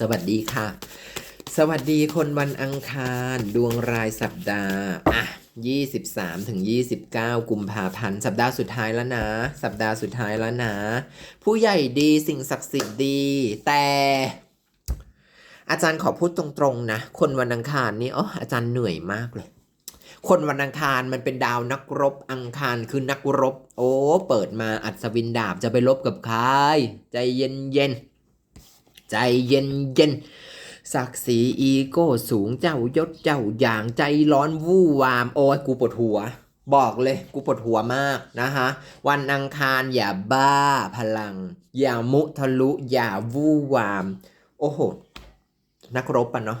สวัสดีค่ะ สวัสดีคนวันอังคารดวงรายสัปดาห์อะ23ถึง29 กุมภาพันธ์ สัปดาห์สุดท้ายแล้วนะ สัปดาห์สุดท้ายแล้วนะ ผู้ใหญ่ดีสิ่งศักดิ์สิทธิ์ดี แต่อาจารย์ขอพูดตรงๆนะ คนวันอังคารนี่อ๋ออาจารย์เหนื่อยมากเลย คนวันอังคารมันเป็นดาวนักรบ อังคารคือนักรบ โอ้ เปิดมาอัศวินดาบจะไปรบกับใคร ใจเย็นเย็นๆ ใจเย็นเย็นศักดิ์ศรีอีโก้สูงเจ้ายศเจ้าอย่างใจร้อนวู่วาม โอ้ยกูปวดหัว บอกเลยกูปวดหัวมากนะคะ วันอังคารอย่าบ้าพลัง อย่ามุทะลุ อย่าวู่วาม โอ้โห นักรบปะเนาะ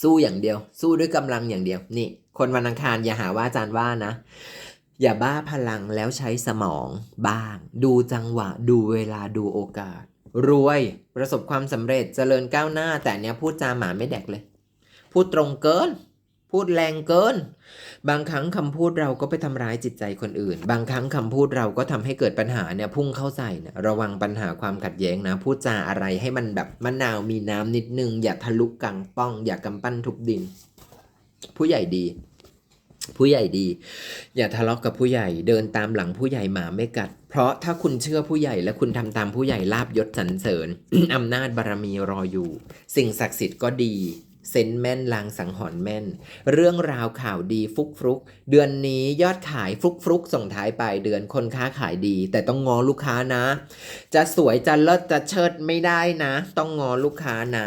สู้อย่างเดียว สู้ด้วยกำลังอย่างเดียว นี่ คนวันอังคารอย่าหาว่าอาจารย์ว่านะ อย่าบ้าพลังแล้วใช้สมองบ้าง ดูจังหวะ ดูเวลาดูโอกาส รวยประสบความสำเร็จเจริญก้าวหน้า แต่เนี้ยพูดจาหมาไม่แดกเลย พูดตรงเกิน พูดแรงเกิน บางครั้งคำพูดเราก็ไปทำร้ายจิตใจคนอื่น บางครั้งคำพูดเราก็ทำให้เกิดปัญหาเนี่ยพุ่งเข้าใส่นี่ยระวังปัญหาความขัดแย้งนะ พูดจาอะไรให้มันแบบมะนาวมีน้ำนิดนึง อย่าทะลุกังป้อง อย่ากำปั้นทุบดิน ผู้ใหญ่ดี ผู้ใหญ่ดี อย่าทะเลาะกับผู้ใหญ่เดินตามหลังผู้ใหญ่หมาไม่กัด เพราะถ้าคุณเชื่อผู้ใหญ่และคุณทำตามผู้ใหญ่ลาบยศสรรเสริญอำนาจบารมีรออยู่ สิ่งศักดิ์สิทธิ์ก็ดีเซนแม่นลางสังหรณ์แม่น เรื่องราวข่าวดีฟุกฟุกเดือนนี้ยอดขายฟุกฟุกส่งท้ายปลายเดือนคนค้าขายดี แต่ต้องงอลูกค้านะ จะสวยจะเลิศจะเชิดไม่ได้นะ ต้องงอลูกค้านะ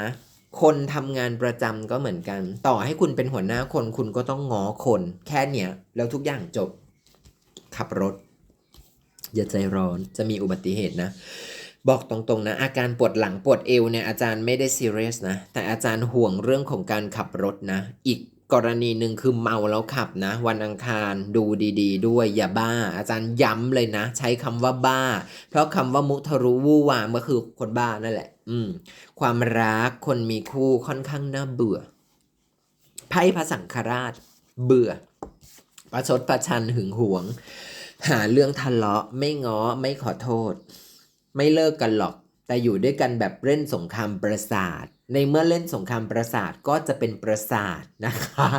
คนทำงานประจำก็เหมือนกัน ต่อให้คุณเป็นหัวหน้าคนคุณก็ต้องง้อคน แค่เนี้ยแล้วทุกอย่างจบ ขับรถ อย่าใจร้อนจะมีอุบัติเหตุนะ บอกตรงๆนะ อาการปวดหลังปวดเอวเนี่ยอาจารย์ไม่ได้ซีเรียสนะ แต่อาจารย์ห่วงเรื่องของการขับรถนะ อีก กรณีหนึ่งคือเมาแล้วขับนะ วันอังคารดูดีๆ ด้วยอย่าบ้า อาจารย์ย้ำเลยนะ ใช้คำว่าบ้า เพราะคำว่ามุทะรุวู่วามก็คือคนบ้านั่นแหละ อืม ความรักคนมีคู่ค่อนข้างน่าเบื่อไพ่พระสังฆราช เบื่อ ประชดประชันหึงหวง หาเรื่องทะเลาะ ไม่ง้อไม่ขอโทษ ไม่เลิกกันหรอก แต่อยู่ด้วยกันแบบเล่นสงครามประสาท ในเมื่อเล่นสงครามประสาทก็จะเป็นประสาทนะคะ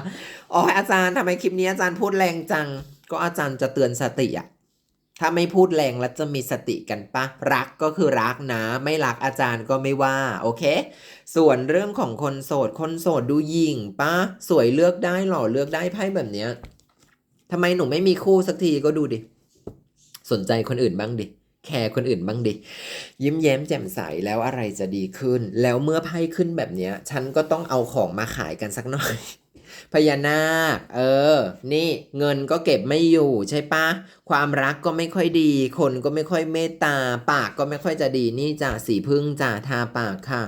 อ๋ออาจารย์ทำไมคลิปนี้อาจารย์พูดแรงจัง ก็อาจารย์จะเตือนสติอะถ้าไม่พูดแรงแล้วจะมีสติกันปะรักก็คือรักนะ ไม่รักอาจารย์ก็ไม่ว่า โอเค ส่วนเรื่องของคนโสด คนโสดดูยิงปะสวยเลือกได้หล่อเลือกได้ไพ่แบบเนี้ยทำไมหนูไม่มีคู่สักทีก็ดูดิ สนใจคนอื่นบ้างดิ แคร์คนอื่นบ้างดิ ยิ้มแย้มแจ่มใสแล้วอะไรจะดีขึ้น แล้วเมื่อไพ่ขึ้นแบบเนี้ย ฉันก็ต้องเอาของมาขายกันสักหน่อย พญานาค เออ นี่เงินก็เก็บไม่อยู่ใช่ปะ ความรักก็ไม่ค่อยดี คนก็ไม่ค่อยเมตตา ปากก็ไม่ค่อยจะดีนี่จ้ะสีพึ่งจ้ะทาปากค่ะ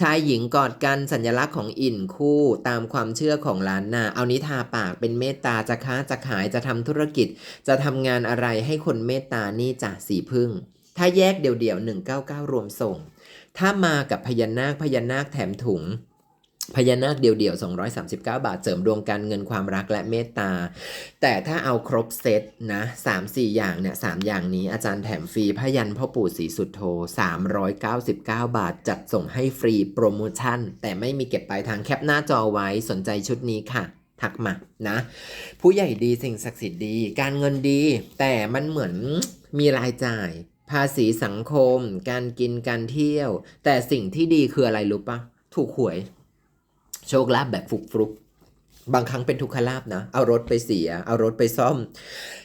ชายหญิงกอดกันสัญลักษณ์ของอินคู่ตามความเชื่อของล้านนา เอานี้ทาปากเป็นเมตตาจะค้าจะขายจะทำธุรกิจ จะทำงานอะไรให้คนเมตตานี่จ้ะสีพึ่ง ถ้าแยกเดี่ยวๆ199 รวมส่ง ถ้ามากับพญานาคพญานาคแถมถุง พญานาคเดี่ยวๆ 239 บาท เสริมดวงการเงินความรักและเมตตา แต่ถ้าเอาครบเซตนะ3-4อย่างเนี่ย3อย่างนี้อาจารย์แถมฟรีพยันพ่อปู่ศรีสุดโท 399 บาท จัดส่งให้ฟรีโปรโมชั่น แต่ไม่มีเก็บปลายทางแคปหน้าจอไว้สนใจชุดนี้ค่ะ ทักมานะ ผู้ใหญ่ดีสิ่งศักดิ์สิทธิ์ดี การเงินดี แต่มันเหมือนมีรายจ่าย ภาษีสังคม การกินการเที่ยว แต่สิ่งที่ดีคืออะไรรู้ปะถูกหวย โชคลาภแบบฟุกฟุกบางครั้งเป็นทุกขลาบนะ เอารถไปเสีย เอารถไปซ่อม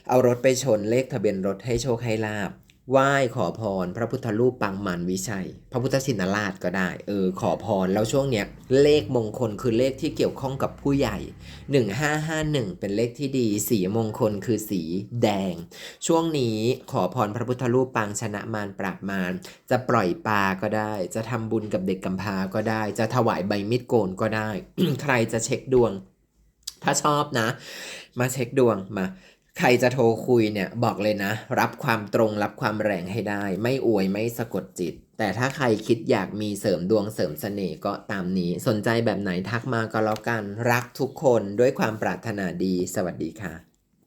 เอารถไปชนเลขทะเบียนรถให้โชคให้ลาบ ไหว้ขอพร พระพุทธรูปปางมันวิชัย พระพุทธชินราชก็ได้ เออ ขอพร แล้วช่วงเนี้ยเลขมงคลคือเลขที่เกี่ยวข้องกับผู้ใหญ่ 1551 เป็นเลขที่ดี สีมงคลคือสีแดง ช่วงนี้ขอพรพระพุทธรูปปางชนะมารปราบมาร จะปล่อยปลาก็ได้ จะทำบุญกับเด็กกำพร้าก็ได้ จะถวายใบมีดโกนก็ได้ ใครจะเช็คดวง ถ้าชอบนะ มาเช็คดวงมา ใครจะโทรคุยเนี่ยบอกเลยนะ รับความตรงรับความแรงให้ได้ ไม่อวยไม่สะกดจิต แต่ถ้าใครคิดอยากมีเสริมดวงเสริมเสน่ห์ก็ตามนี้ สนใจแบบไหนทักมาก็แล้วกัน รักทุกคนด้วยความปรารถนาดี สวัสดีค่ะ